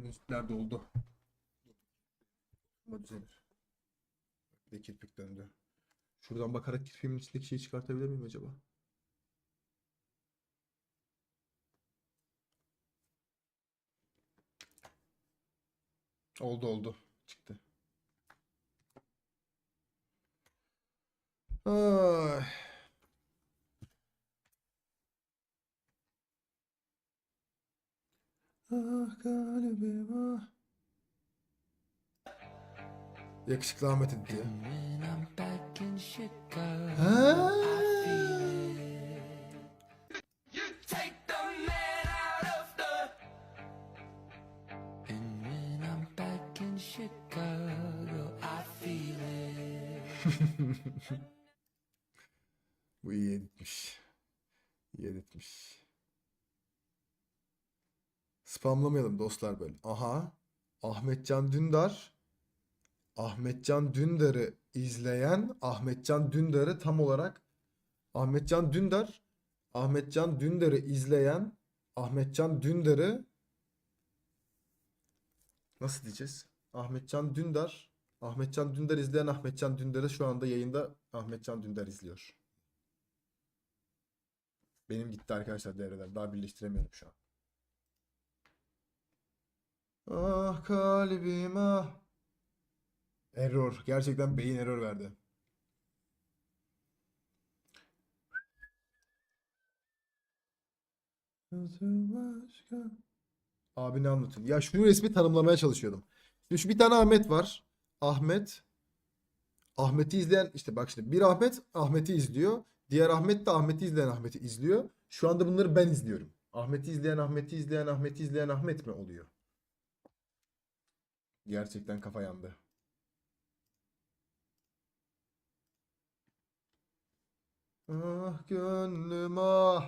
Sinüsler doldu. Ama düzelir. Bir de kirpik döndü. Şuradan bakarak kirpiğimin içindeki şeyi çıkartabilir miyim acaba? Oldu oldu. Çıktı. Ay. I'm back in Chicago, I feel it. Bu iyi editmiş. İyi editmiş. Spamlamayalım dostlar böyle. Aha. Ahmetcan Dündar. Ahmetcan Dündar'ı izleyen Ahmetcan Dündar'ı tam olarak Ahmetcan Dündar Ahmetcan Dündar'ı izleyen Ahmetcan Dündar'ı nasıl diyeceğiz? Ahmetcan Dündar Ahmetcan Dündar izleyen Ahmetcan Dündar'ı şu anda yayında Ahmetcan Dündar izliyor. Benim gitti arkadaşlar devreler. Daha birleştiremiyorum şu an. Ah kalbim ah. Error. Gerçekten beyin error verdi. Abi ne anlatıyorsun? Ya şu resmi tanımlamaya çalışıyordum. Şimdi şu bir tane Ahmet var. Ahmet. Ahmet'i izleyen işte bak şimdi bir Ahmet Ahmet'i izliyor. Diğer Ahmet de Ahmet'i izleyen Ahmet'i izliyor. Şu anda bunları ben izliyorum. Ahmet'i izleyen Ahmet'i izleyen Ahmet'i izleyen Ahmet mi oluyor? Gerçekten kafa yandı. Ah gönlüm ah.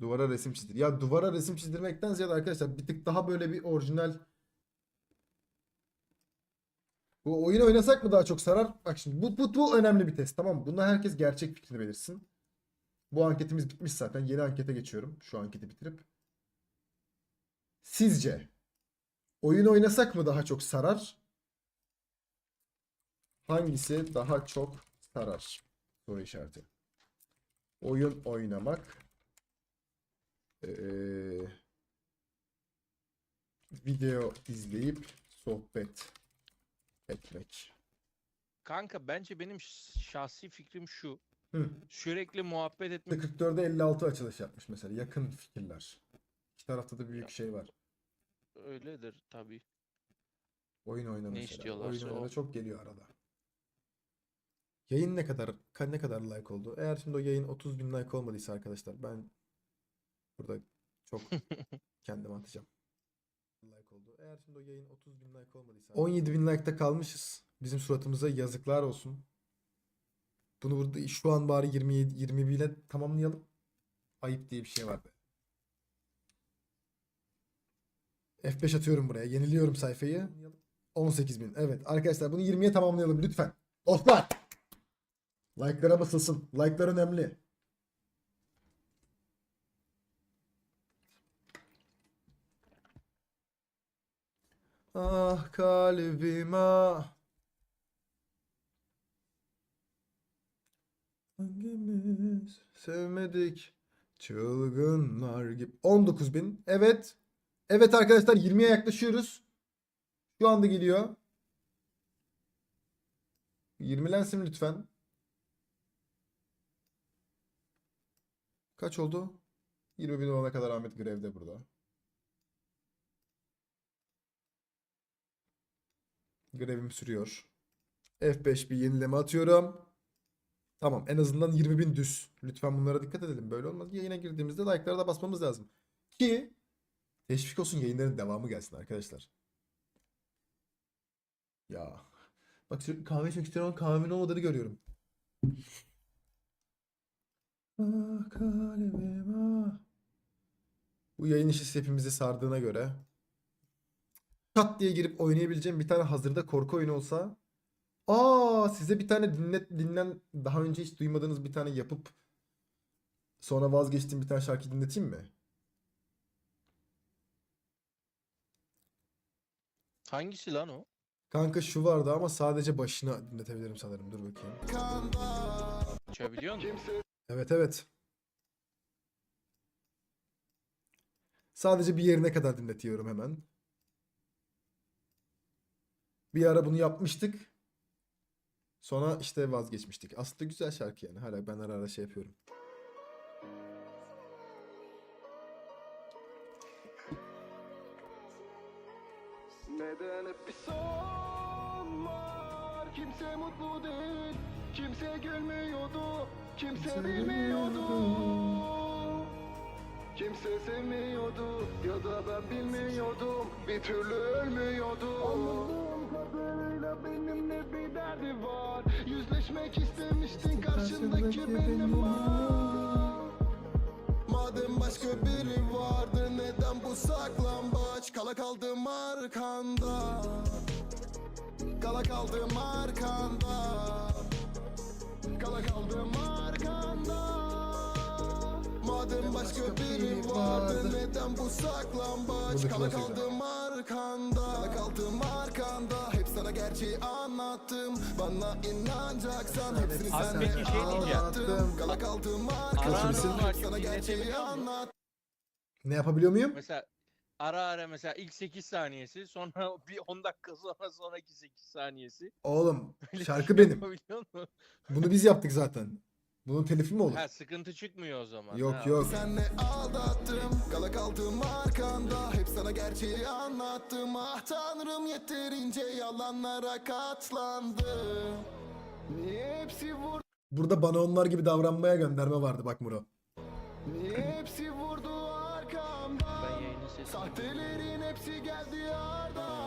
Duvara resim çizdir. Ya duvara resim çizdirmekten ziyade arkadaşlar bir tık daha böyle bir orijinal bu oyun oynasak mı daha çok sarar? Bak şimdi bu, bu, bu önemli bir test tamam mı? Bunda herkes gerçek fikrini belirsin. Bu anketimiz bitmiş zaten. Yeni ankete geçiyorum. Şu anketi bitirip. Sizce oyun oynasak mı daha çok sarar? Hangisi daha çok sarar? Soru işareti. Oyun oynamak. Ee, video izleyip sohbet etmek. Kanka bence benim şahsi fikrim şu. Hı. Sürekli muhabbet etmek 44'e 56 açılış yapmış mesela. Yakın fikirler. İki tarafta da büyük Ya. şey var. öyledir tabii. Oyun oyna Ne mesela. Oyun oyna o. çok geliyor arada. Yayın ne kadar ka- ne kadar like oldu? Eğer şimdi o yayın 30 bin like olmadıysa arkadaşlar ben burada çok kendime atacağım. Like oldu. Eğer şimdi o yayın 30 bin like olmadıysa 17 bin like'ta kalmışız. Bizim suratımıza yazıklar olsun. Bunu burada şu an bari 27 20 bine tamamlayalım. Ayıp diye bir şey var be. F5 atıyorum buraya. Yeniliyorum sayfayı. 18 bin. Evet arkadaşlar bunu 20'ye tamamlayalım lütfen. Dostlar. Like'lara basılsın. Like'lar önemli. Ah kalbim Hangimiz sevmedik çılgınlar gibi. 19 bin. Evet. Evet arkadaşlar 20'ye yaklaşıyoruz. Şu anda geliyor. 20'lensin lütfen. Kaç oldu? 20 bin olana kadar Ahmet grevde burada. Grevim sürüyor. F5 bir yenileme atıyorum. Tamam en azından 20 bin düz. Lütfen bunlara dikkat edelim. Böyle olmaz. Yayına girdiğimizde like'lara da basmamız lazım. Ki teşvik olsun yayınların devamı gelsin arkadaşlar. Ya. Bak sürekli kahve içmek istiyorum ama kahvenin olmadığını görüyorum. Ah. Bu yayın işi hepimizi sardığına göre çat diye girip oynayabileceğim bir tane hazırda korku oyunu olsa Aa size bir tane dinlet dinlen daha önce hiç duymadığınız bir tane yapıp sonra vazgeçtiğim bir tane şarkı dinleteyim mi? Hangisi lan o? Kanka şu vardı ama sadece başını dinletebilirim sanırım. Dur bakayım. Açabiliyor musun? Evet evet. Sadece bir yerine kadar dinletiyorum hemen. Bir ara bunu yapmıştık. Sonra işte vazgeçmiştik. Aslında güzel şarkı yani. Hala ben ara ara şey yapıyorum. Neden hep bir son var Kimse mutlu değil Kimse gülmüyordu Kimse bilmiyordu Kimse sevmiyordu Ya da ben bilmiyordum Bir türlü ölmüyordum Anladığım kadarıyla benimle bir derdi var. Yüzleşmek istemiştin Karşındaki benim var. Madem başka biri vardı neden bu saklambaç? Kala kaldım arkanda. Kala kaldım arkanda. Kala kaldım arkanda Madem başka biri vardı. Neden bu saklambaç? Kala kaldım arkanda. Kala kaldım arkanda. Hep sana gerçeği anlattım. Bana inanacaksan Hepsini Abi sen peki şey diyeceğim. anlattım. Kala kaldım arkanda. Hep sana gerçeği anlattım. Ne yapabiliyor muyum? Mesela ara ara mesela ilk 8 saniyesi sonra bir 10 dakika sonra sonraki 8 saniyesi. Oğlum şarkı şey benim. Bunu biz yaptık zaten. Bunun telifi mi olur? Ha sıkıntı çıkmıyor o zaman. Yok ha. yok. Senle aldattım Kala kaldım arkanda Hep sana gerçeği anlattım Ah tanrım yeterince yalanlara katlandım Niye hepsi vurdu Burada bana onlar gibi davranmaya gönderme vardı bak Muro. Niye hepsi vurdu arkamda Ben yayının sesini Sahtelerin hepsi geldi arda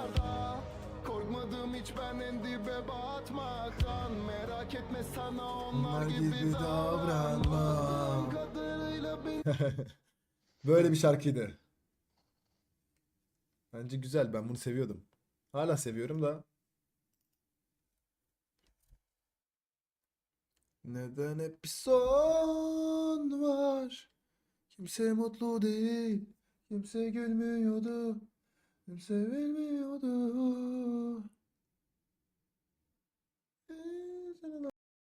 Korkmadım hiç ben en dibe batmaktan Merak etme sana onlar, Onlar gibi, gibi davranmam davranmam. Kadarıyla beni Böyle bir şarkıydı. Bence güzel. Ben bunu seviyordum. Hala seviyorum da. Neden hep bir son var? Kimse mutlu değil. Kimse gülmüyordu. Kimse bilmiyordu.